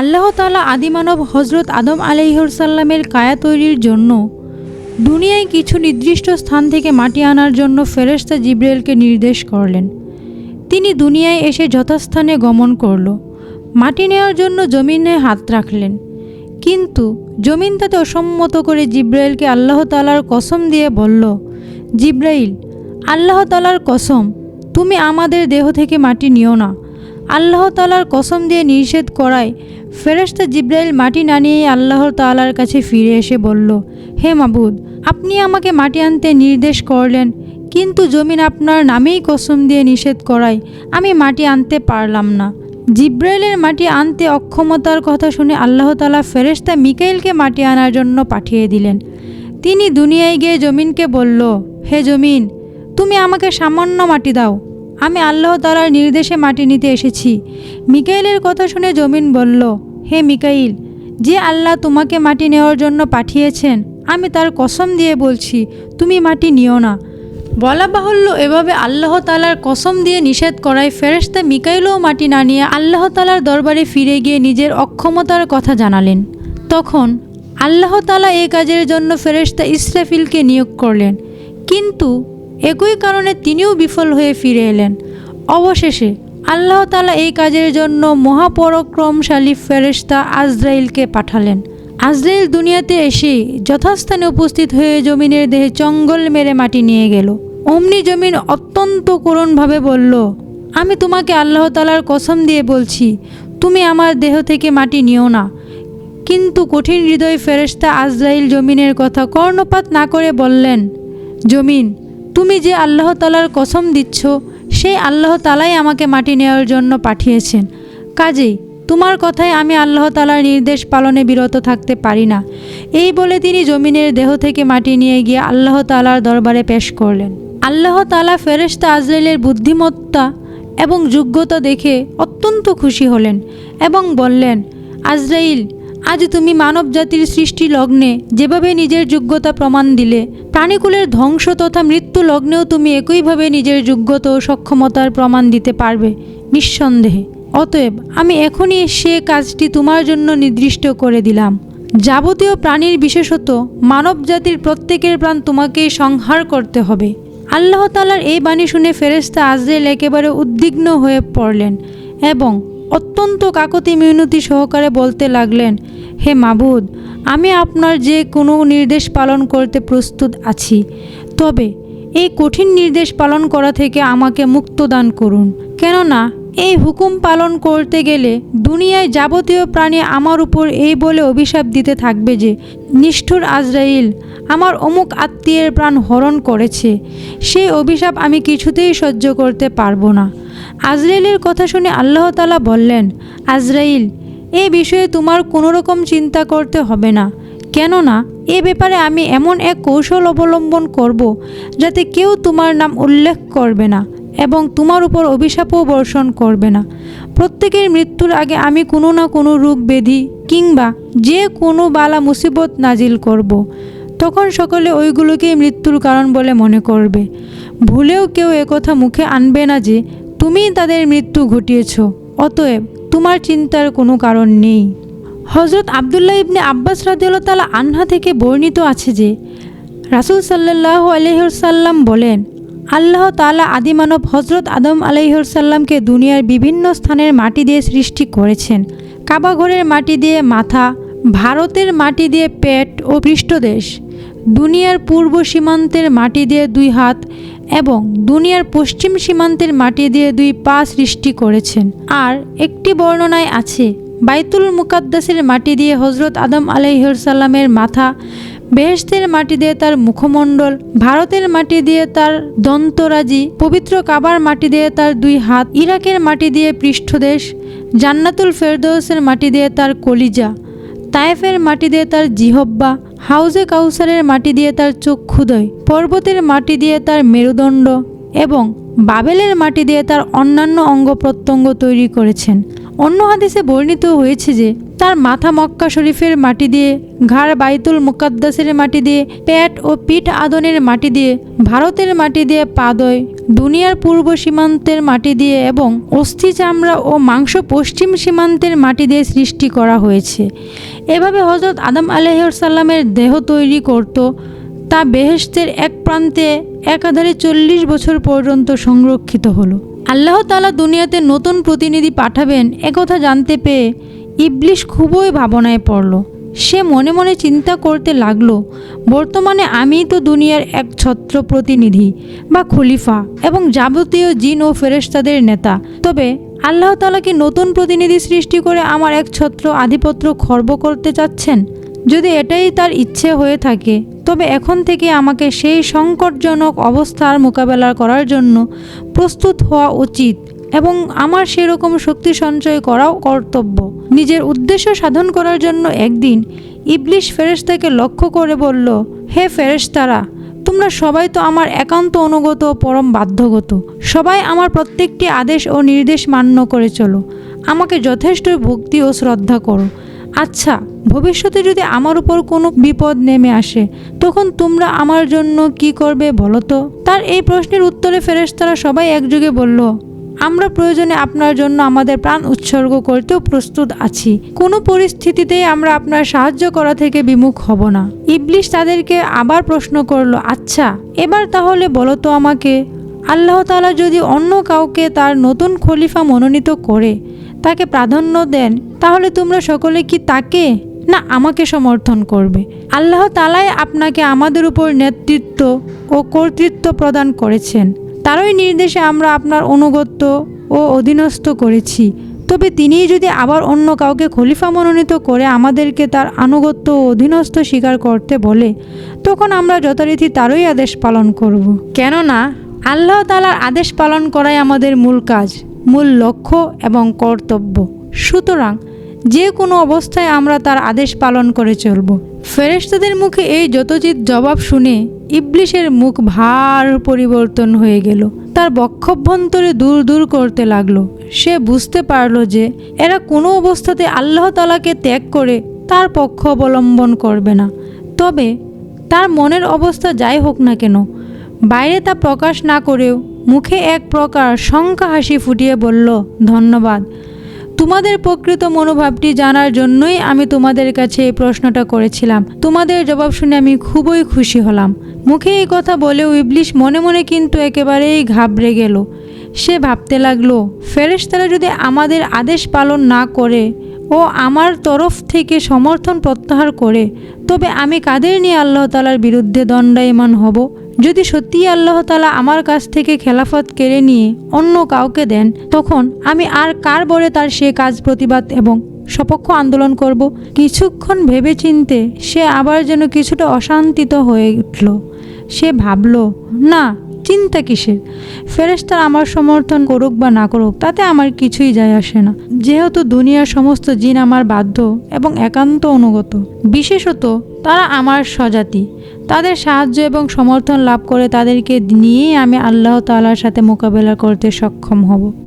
আল্লাহ তালা আদিমানব হজরত আদম আলাইহসাল্লামের কায়া তৈরির জন্য দুনিয়ায় কিছু নির্দিষ্ট স্থান থেকে মাটি আনার জন্য ফেরেশতা জিব্রাইলকে নির্দেশ করলেন। তিনি দুনিয়ায় এসে যথাস্থানে গমন করল। মাটি নেওয়ার জন্য জমিনে হাত রাখলেন। কিন্তু জমিন তাতে অসম্মত করে জিব্রাইলকে আল্লাহ তালার কসম দিয়ে বলল, জিব্রাইল, আল্লাহ তালার কসম, তুমি আমাদের দেহ থেকে মাটি নিও না। আল্লাহ তালার কসম দিয়ে নিষেধ করায়। ফেরেশতা জিব্রাইল মাটি না নিয়ে আল্লাহ তালার কাছে ফিরে এসে বলল, হে মাবুদ, আপনি আমাকে মাটি আনতে নির্দেশ করলেন, কিন্তু জমিন আপনার নামেই কসম দিয়ে নিষেধ করায়। আমি মাটি আনতে পারলাম না। জিব্রাইলের মাটি আনতে অক্ষমতার কথা শুনে আল্লাহ তালা ফেরেশতা মিকাইলকে মাটি আনার জন্য পাঠিয়ে দিলেন। তিনি দুনিয়ায় গিয়ে জমিনকে বলল, হে জমিন, তুমি আমাকে সামান্য মাটি দাও। আমি আল্লাহ তালার নির্দেশে মাটি নিতে এসেছি। মিকাইলের কথা শুনে জমিন বলল, হে মিকাইল, যে আল্লাহ তোমাকে মাটি নেওয়ার জন্য পাঠিয়েছেন, আমি তার কসম দিয়ে বলছি, তুমি মাটি নিও না। বলা বাহুল্য এভাবে আল্লাহ তালার কসম দিয়ে নিষেধ করায় ফেরেশতা মিকাইলও মাটি না নিয়ে আল্লাহ তালার দরবারে ফিরে গিয়ে নিজের অক্ষমতার কথা জানালেন। তখন আল্লাহ তালা এই কাজের জন্য ফেরেশতা ইসরাফিলকে নিয়োগ করলেন। কিন্তু একই কারণে তিনিও বিফল হয়ে ফিরে এলেন। অবশেষে আল্লাহ তালা এই কাজের জন্য মহাপরাক্রমশালী ফেরেশতা আজরাইলকে পাঠালেন। আজরাইল দুনিয়াতে এসে যথাস্থানে উপস্থিত হয়ে জমিনের দেহে চঙ্গল মেরে মাটি নিয়ে গেল। অমনি জমিন অত্যন্ত করুণভাবে বলল, আমি তোমাকে আল্লাহ তালার কসম দিয়ে বলছি, তুমি আমার দেহ থেকে মাটি নিও না। কিন্তু কঠিন হৃদয় ফেরেশতা আজরাইল জমিনের কথা কর্ণপাত না করে বললেন, জমিন তুমি যে আল্লাহ তালার কসম দিচ্ছ, সেই আল্লাহ তালাই আমাকে মাটি নেওয়ার জন্য পাঠিয়েছেন। কাজেই তোমার কথায় আমি আল্লাহ তালার নির্দেশ পালনে বিরত থাকতে পারি না। এই বলে তিনি জমিনের দেহ থেকে মাটি নিয়ে গিয়ে আল্লাহ তালার দরবারে পেশ করলেন। আল্লাহ তালা ফেরেশতা আজরাইলের বুদ্ধিমত্তা এবং যোগ্যতা দেখে অত্যন্ত খুশি হলেন এবং বললেন, আজরাইল আজ তুমি মানব জাতির সৃষ্টি লগ্নে যেভাবে নিজের যোগ্যতা প্রমাণ দিলে, প্রাণীকুলের ধ্বংস তথা মৃত্যু লগ্নেও তুমি একইভাবে নিজের যোগ্যতা ও সক্ষমতার প্রমাণ দিতে পারবে, নিঃসন্দেহে। অতএব আমি এখনই সে কাজটি তোমার জন্য নির্দিষ্ট করে দিলাম। যাবতীয় প্রাণীর বিশেষত মানব জাতির প্রত্যেকের প্রাণ তোমাকেই সংহার করতে হবে। আল্লাহ তালার এই বাণী শুনে ফেরেশতা আজরেল একেবারে উদ্বিগ্ন হয়ে পড়লেন এবং অত্যন্ত কাকতি মিনতি সহকারে বলতে লাগলেন, হে মাবুদ, আমি আপনার যে কোনো নির্দেশ পালন করতে প্রস্তুত আছি। তবে এই কঠিন নির্দেশ পালন করা থেকে আমাকে মুক্ত দান করুন। কেননা, এই হুকুম পালন করতে গেলে দুনিয়ায় যাবতীয় প্রাণী আমার উপর এই বলে অভিশাপ দিতে থাকবে যে, নিষ্ঠুর আজরাইল আমার অমুক আত্মীয়ের প্রাণ হরণ করেছে। সেই অভিশাপ আমি কিছুতেই সহ্য করতে পারব না। আজরাইলের কথা শুনে আল্লাহ তালা বললেন, আজরাইল, এ বিষয়ে তোমার কোনো রকম চিন্তা করতে হবে না। কেননা, এ ব্যাপারে আমি এমন এক কৌশল অবলম্বন করব যাতে কেউ তোমার নাম উল্লেখ করবে না এবং তোমার উপর অভিশাপও বর্ষণ করবে না। প্রত্যেকের মৃত্যুর আগে আমি কোনো না কোনো রোগ ব্যাধি কিংবা যে কোনো বালা মুসিবত নাজিল করব। তখন সকলে ওইগুলোকেই মৃত্যুর কারণ বলে মনে করবে। ভুলেও কেউ একথা মুখে আনবে না যে তুমিই তাদের মৃত্যু ঘটিয়েছ, অতএব তোমার চিন্তার কোনো কারণ নেই। হজরত আবদুল্লাহ ইবনে আব্বাস রাদিয়াল্লাহু তাআলা আনহা থেকে বর্ণিত আছে যে, রাসূল সাল্লাল্লাহু আলাইহি সাল্লাম বলেন, আল্লাহ তাআলা আদিমানব হজরত আদম আলাইহিসাল্লামকে দুনিয়ার বিভিন্ন স্থানের মাটি দিয়ে সৃষ্টি করেছেন। কাবাঘরের মাটি দিয়ে মাথা, ভারতের মাটি দিয়ে পেট ও পৃষ্ঠদেশ, দুনিয়ার পূর্ব সীমান্তের মাটি দিয়ে দুই হাত এবং দুনিয়ার পশ্চিম সীমান্তের মাটি দিয়ে দুই পা সৃষ্টি করেছেন। আর একটি বর্ণনায় আছে, বাইতুল মুকাদ্দাসের মাটি দিয়ে হজরত আদম আলাইসাল্লামের মাথা বেহেস্তের মাটি দিয়ে তার মুখমণ্ডল, ভারতের মাটি দিয়ে তার দন্তরাজি, পবিত্র কাবার মাটি দিয়ে তার দুই হাত, ইরাকের মাটি দিয়ে পৃষ্ঠদেশ, জান্নাতুল ফেরদৌসের মাটি দিয়ে তার কলিজা, তায়েফের মাটি দিয়ে তার জিহব্বা হাউজে কাউসারের মাটি দিয়ে তার চক্ষুদয় পর্বতের মাটি দিয়ে তার মেরুদণ্ড এবং বাবেলের মাটি দিয়ে তার অন্যান্য অঙ্গ প্রত্যঙ্গ তৈরি করেছেন। অন্য হাদিসে বর্ণিত হয়েছে যে, তার মাথা মক্কা শরীফের মাটি দিয়ে, ঘাড় বাইতুল মুকাদ্দাসের মাটি দিয়ে প্যাট ও পিঠ আদনের মাটি দিয়ে, ভারতের মাটি দিয়ে পাদয়, দুনিয়ার পূর্ব সীমান্তের মাটি দিয়ে এবং অস্থি চামড়া ও মাংস পশ্চিম সীমান্তের মাটি দিয়ে সৃষ্টি করা হয়েছে। এভাবে হজরত আদম আলহ্লামের দেহ তৈরি করত। তা বেহেশতের এক প্রান্তে একাধারে চল্লিশ বছর পর্যন্ত সংরক্ষিত হলো। আল্লাহ তালা দুনিয়াতে নতুন প্রতিনিধি পাঠাবেন, একথা জানতে পেয়ে ইবলিশ খুবই ভাবনায় পড়ল। সে মনে মনে চিন্তা করতে লাগল, বর্তমানে আমি তো দুনিয়ার এক ছত্র প্রতিনিধি বা খলিফা এবং যাবতীয় জিন ও ফেরেশতাদের নেতা। তবে আল্লাহ তালা কি নতুন প্রতিনিধি সৃষ্টি করে আমার এক ছত্র আধিপত্য খর্ব করতে চাচ্ছেন? যদি এটাই তার ইচ্ছে হয়ে থাকে, তবে এখন থেকে আমাকে সেই সংকটজনক অবস্থার মোকাবেলা করার জন্য প্রস্তুত হওয়া উচিত এবং আমার সেরকম শক্তি সঞ্চয় করাও কর্তব্য। নিজের উদ্দেশ্য সাধন করার জন্য একদিন ইবলিশ ফেরেশতাকে লক্ষ্য করে বলল, হে ফেরেশতারা, তোমরা সবাই তো আমার একান্ত অনুগত পরম বাধ্যগত। সবাই আমার প্রত্যেকটি আদেশ ও নির্দেশ মান্য করে চলো। আমাকে যথেষ্ট ভক্তি ও শ্রদ্ধা করো। আচ্ছা ভবিষ্যতে যদি আমার উপর কোনো বিপদ নেমে আসে, তখন তোমরা আমার জন্য কি করবে বলো তো? তার এই প্রশ্নের উত্তরে ফেরেশতারা সবাই একযোগে বলল, আমরা প্রয়োজনে আপনার জন্য আমাদের প্রাণ উৎসর্গ করতেও প্রস্তুত আছি। কোনো পরিস্থিতিতেই আমরা আপনার সাহায্য করা থেকে বিমুখ হব না। ইবলিশ তাদেরকে আবার প্রশ্ন করল আচ্ছা এবার তাহলে বলো তো আমাকে, আল্লাহ তাআলা যদি অন্য কাউকে তার নতুন খলিফা মনোনীত করে তাকে প্রাধান্য দেন, তাহলে তোমরা সকলে কি তাকে? না, আমাকে সমর্থন করবে। আল্লাহ তালাই আপনাকে আমাদের উপর নেতৃত্ব ও কর্তৃত্ব প্রদান করেছেন। তারই নির্দেশে আমরা আপনার অনুগত্য ও অধীনস্থ করেছি। তবে তিনিই যদি আবার অন্য কাউকে খলিফা মনোনীত করে আমাদেরকে তার আনুগত্য ও অধীনস্থ স্বীকার করতে বলে, তখন আমরা যথারীতি তারই আদেশ পালন করব। কেননা, আল্লাহ তালার আদেশ পালন করাই আমাদের মূল কাজ। মূল লক্ষ্য এবং কর্তব্য। সুতরাং যে কোনো অবস্থায় আমরা তার আদেশ পালন করে চলব। ফেরেশতাদের মুখে এই যতচিত জবাব শুনে ইবলিশের মুখ ভার পরিবর্তন হয়ে গেল। তার বক্ষভ্যন্তরে দূর দূর করতে লাগল। সে বুঝতে পারল যে এরা কোনো অবস্থাতে আল্লাহ তালাকে ত্যাগ করে তার পক্ষ অবলম্বন করবে না। তবে তার মনের অবস্থা যাই হোক না কেন বাইরে তা প্রকাশ না করেও মুখে এক প্রকার শঙ্কা হাসি ফুটিয়ে বলল, ধন্যবাদ। তোমাদের প্রকৃত মনোভাবটি জানার জন্যই আমি তোমাদের কাছে এই প্রশ্নটা করেছিলাম। তোমাদের জবাব শুনে আমি খুবই খুশি হলাম। মুখে এই কথা বলেও ইবলিশ মনে মনে কিন্তু একেবারেই ঘাবড়ে গেল। সে ভাবতে লাগল, ফেরেশতারা যদি আমাদের আদেশ পালন না করে ও আমার তরফ থেকে সমর্থন প্রত্যাহার করে, তবে আমি কাদের নিয়ে আল্লাহ তালার বিরুদ্ধে দণ্ডায়মান হব? যদি সত্যিই আল্লাহ তালা আমার কাছ থেকে খেলাফত কেড়ে নিয়ে অন্য কাউকে দেন, তখন আমি আর কার বলে তার সে কাজ প্রতিবাদ এবং সপক্ষ আন্দোলন করব? কিছুক্ষণ ভেবে চিনতে সে আবার যেন কিছুটা অশান্তিত হয়ে উঠল। সে ভাবল, না চিন্তা কিসের? ফেরেশতার আমার সমর্থন করুক বা না করুক, তাতে আমার কিছুই যায় আসে না। যেহেতু দুনিয়ার সমস্ত জিন আমার বাধ্য এবং একান্ত অনুগত, বিশেষত তারা আমার স্বজাতি। তাদের সাহায্য এবং সমর্থন লাভ করে তাদেরকে নিয়েই আমি আল্লাহ তাআলার সাথে মোকাবেলা করতে সক্ষম হব।